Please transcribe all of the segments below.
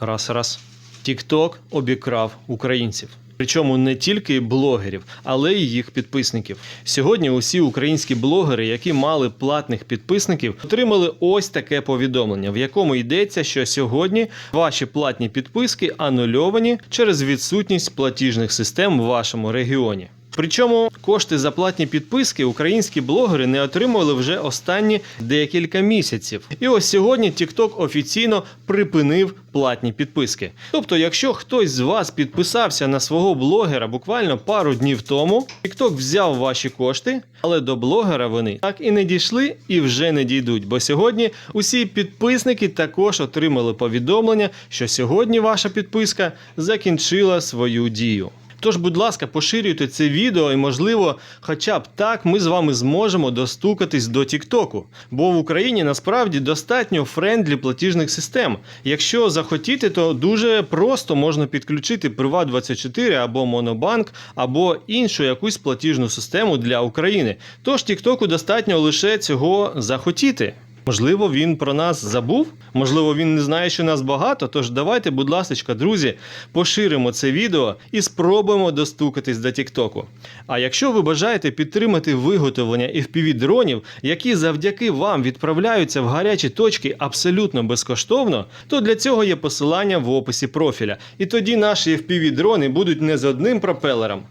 Раз, раз. TikTok обікрав українців. Причому не тільки блогерів, але й їх підписників. Сьогодні усі українські блогери, які мали платних підписників, отримали ось таке повідомлення, в якому йдеться, що сьогодні ваші платні підписки анульовані через відсутність платіжних систем в вашому регіоні. Причому кошти за платні підписки українські блогери не отримували вже останні декілька місяців. І ось сьогодні TikTok офіційно припинив платні підписки. Тобто, якщо хтось з вас підписався на свого блогера буквально пару днів тому, TikTok взяв ваші кошти, але до блогера вони так і не дійшли і вже не дійдуть. Бо сьогодні усі підписники також отримали повідомлення, що сьогодні ваша підписка закінчила свою дію. Тож, будь ласка, поширюйте це відео і, можливо, хоча б так ми з вами зможемо достукатись до Тіктоку. Бо в Україні насправді достатньо френдлі платіжних систем. Якщо захотіти, то дуже просто можна підключити Privat24 або Монобанк, або іншу якусь платіжну систему для України. Тож Тіктоку достатньо лише цього захотіти. Можливо, він про нас забув, можливо, він не знає, що нас багато. Тож давайте, будь ласка, друзі, поширимо це відео і спробуємо достукатись до Тіктоку. А якщо ви бажаєте підтримати виготовлення fpv дронів, які завдяки вам відправляються в гарячі точки абсолютно безкоштовно, то для цього є посилання в описі профіля. І тоді наші fpv дрони будуть не з одним пропелером,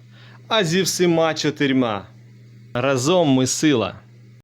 а зі всіма чотирма. Разом ми сила.